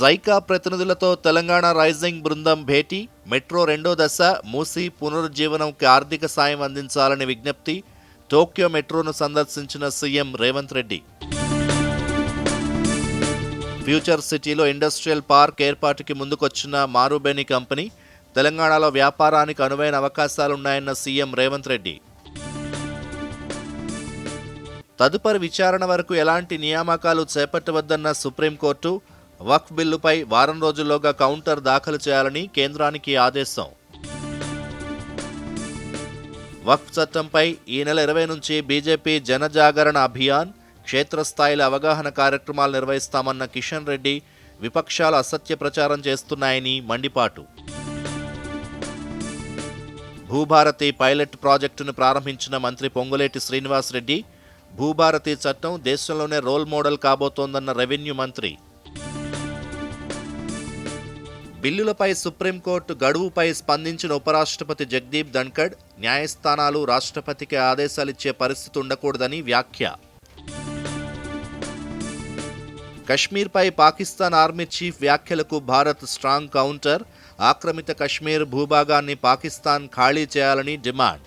JICA ప్రతినిధులతో Telangana rising బృందం భేటీ. Metro రెండో దశ మూసి పునరుజ్జీవనంకి ఆర్థిక సాయం అందించాలని విజ్ఞప్తి. టోక్యో మెట్రోను సందర్శించిన సీఎం రేవంత్ రెడ్డి. ఫ్యూచర్ సిటీలో ఇండస్ట్రియల్ పార్క్ ఏర్పాటుకి ముందుకొచ్చిన మారుబేని కంపెనీ. తెలంగాణలో వ్యాపారానికి అనువైన అవకాశాలున్నాయన్న సీఎం రేవంత్ రెడ్డి. తదుపరి విచారణ వరకు ఎలాంటి నియామకాలు చేపట్టవద్దన్న సుప్రీంకోర్టు. వక్ఫ్ బిల్లుపై వారం రోజుల్లోగా కౌంటర్ దాఖలు చేయాలని కేంద్రానికి ఆదేశం. వక్ఫ్ చట్టంపై ఈ నెల ఇరవై నుంచి బీజేపీ జనజాగరణ అభియాన్ క్షేత్రస్థాయిలో అవగాహన కార్యక్రమాలు నిర్వహిస్తామన్న కిషన్ రెడ్డి విపక్షాలు అసత్య ప్రచారం చేస్తున్నాయని మండిపాటు. భూభారతి పైలట్ ప్రాజెక్టును ప్రారంభించిన మంత్రి పొంగులేటి శ్రీనివాస్ రెడ్డి భూభారతి చట్టం దేశంలోనే రోల్ మోడల్ కాబోతోందన్న రెవెన్యూ మంత్రి బిల్లులపై సుప్రీంకోర్టు గడువుపై స్పందించిన ఉపరాష్ట్రపతి జగదీప్ ధన్కడ్ న్యాయస్థానాలు రాష్ట్రపతికి ఆదేశాలిచ్చే పరిస్థితి ఉండకూడదని వ్యాఖ్య. కశ్మీర్పై పాకిస్తాన్ ఆర్మీ చీఫ్ వ్యాఖ్యలకు భారత్ స్ట్రాంగ్ కౌంటర్ ఆక్రమిత కశ్మీర్ భూభాగాన్ని పాకిస్తాన్ ఖాళీ చేయాలని డిమాండ్.